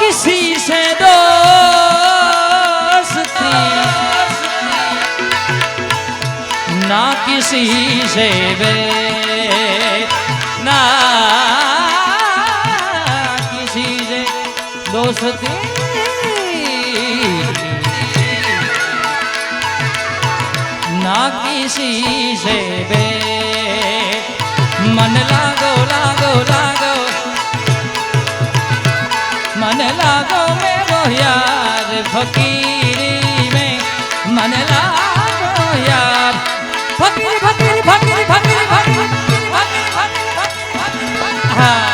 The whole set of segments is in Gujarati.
किसी से दोस्ती ना किसी से वे ना किसी से दोस्ती ना किसी से बे ફકીરી મેં મને લાવો યાર ફકીર ફકીર ફકીર ફકીર ફકીર ફકીર ફકીર ફકીર હા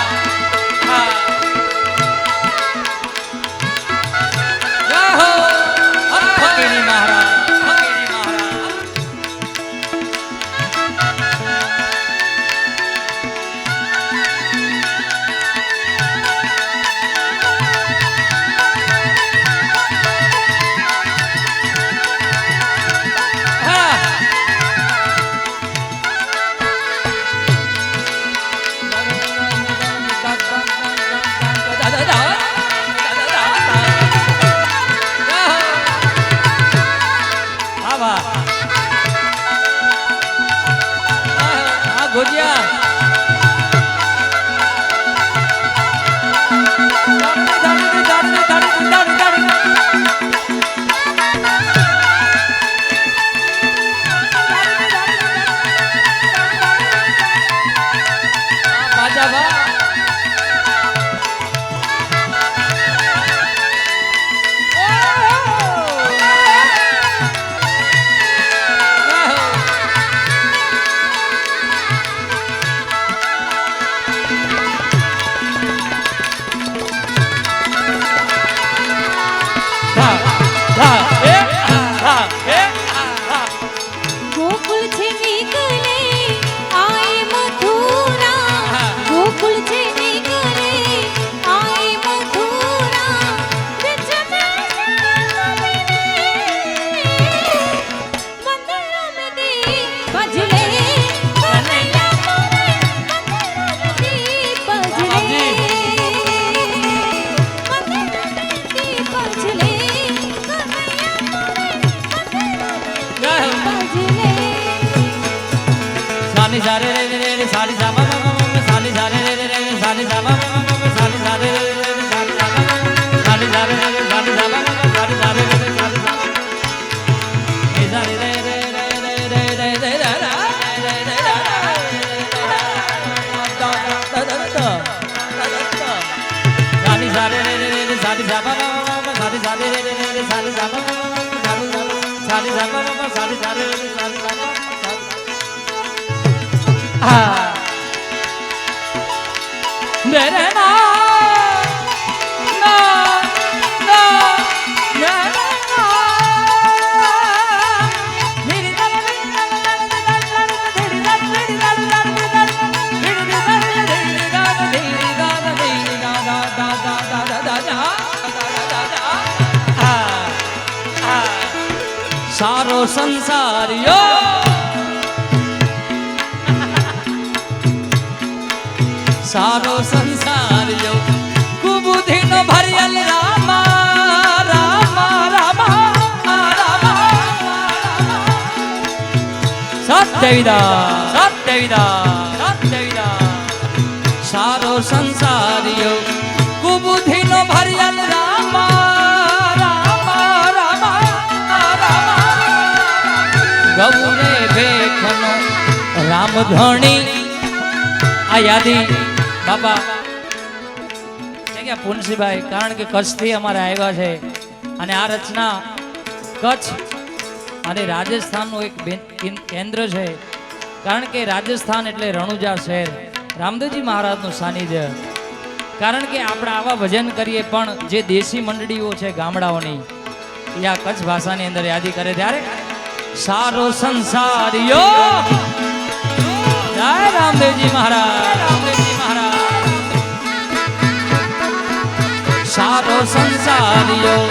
સાની સારે રે રે રે સાની મા સાની સારે રે રે રે સાની મા સાની સારે રે રે સાની મા સાની સારે રે રે સાની મા સાની સારે રે રે સાની સામા એ સાની રે રે રે રે રે રે રે સાની સારે રે રે રે સાની મા સાની સારે રે રે રે સાની મા સાની મા સાની સારે રે રે સાની સામા સારો સંસારિયો સારો સંસાર જો કુબુદ્ધિ નો ભરિયલ રામા રામા રામા રામા. સત દેવીદા સત દેવીદા સત દેવીદા સારો સંસાર યો કુબુદ્ધિ નો ભરિયલ રામા રામા રામા રામા. ગૌરે ભેખનો રામધણી આયાદી બાપા પુનસીભાઈ, કારણ કે કચ્છથી અમારે આવ્યા છે અને આ રચના કચ્છ અને રાજસ્થાનનું એક કેન્દ્ર છે. કારણ કે રાજસ્થાન એટલે રણુજા શહેર. રામદેવજી મહારાજનું સાનિધ્ય. કારણ કે આપણે આવા ભજન કરીએ પણ જે દેશી મંડળીઓ છે ગામડાઓની, એ આ કચ્છ ભાષાની અંદર યાદી કરે. ત્યારે સારો સંસારિયો જય રામદેવજી મહારાજ! સારો સંસારિયો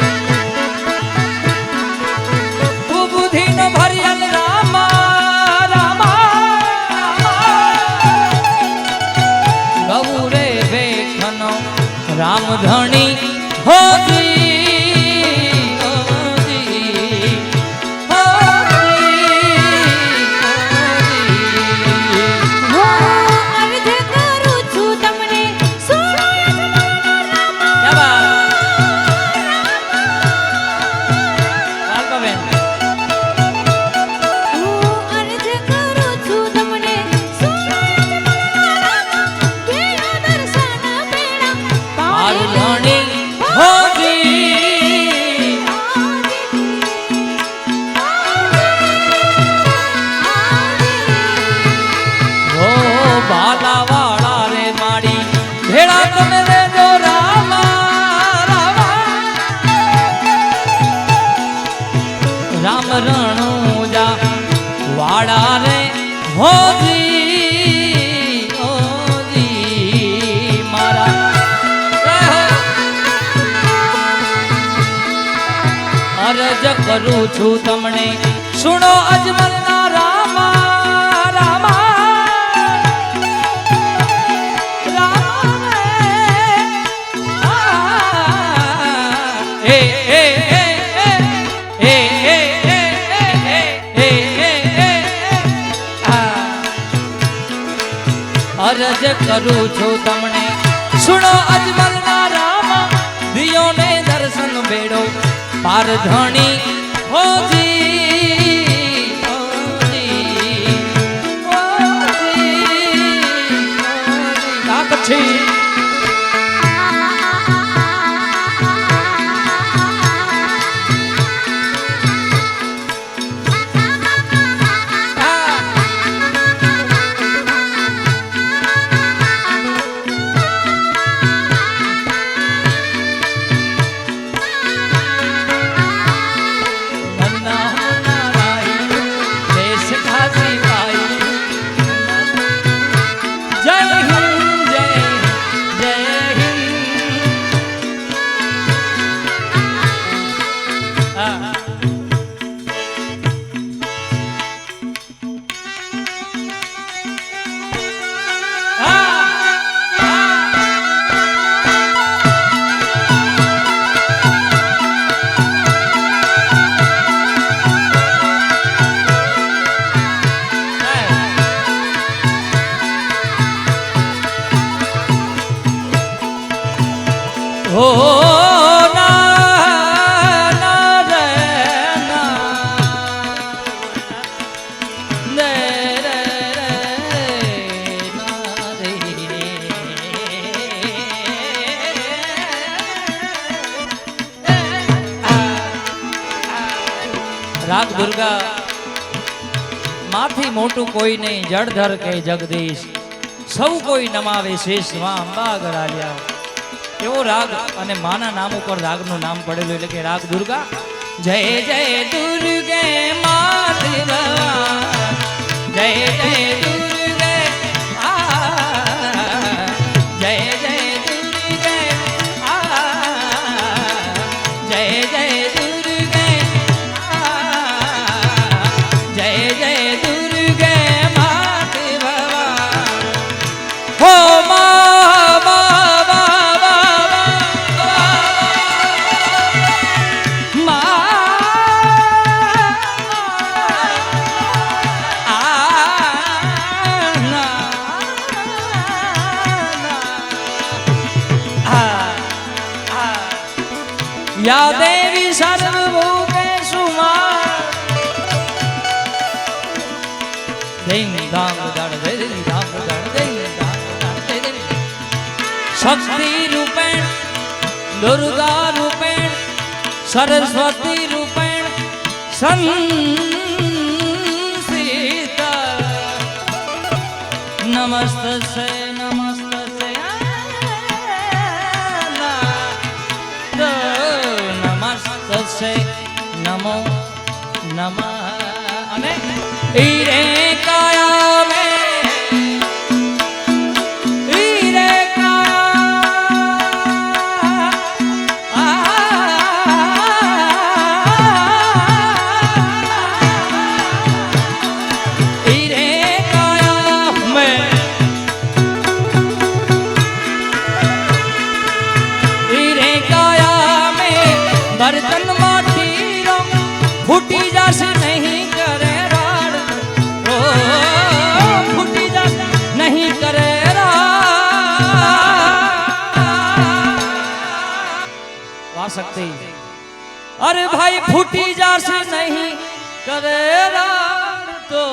તું બુદ્ધિનો ભર્યલ વેખનો રામ ધણી હોજી રામ રણુજા વાળા રે હોજી અરજ કરું છું તમને. સુણો અજમલના કરું છું તમને. સુણો અજમલના રામા દિયોને દર્શન ભેડો પાર રાગ દુર્ગા મોટું કોઈ નહીં જળધર કે જગદીશ સૌ કોઈ નમાવે શેષમાં અંબા ગળાલ્યા એવો રાગ અને માના નામ ઉપર રાગનું નામ પડેલું એટલે કે રાગ દુર્ગા જય જય દુર્ગે માત ભવા. જય જય દુર્ગે या देवी सर्वभूतेषु शक्ति रूपेण दुर्गा रूपेण सरस्वती रूपेण संसीता। नमस्ते તસ્ય નમો નમઃ. અને કાયા सकती। अरे भाई फूटी जासे नहीं करे तो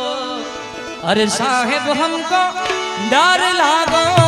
अरे साहेब हमको डर लागो।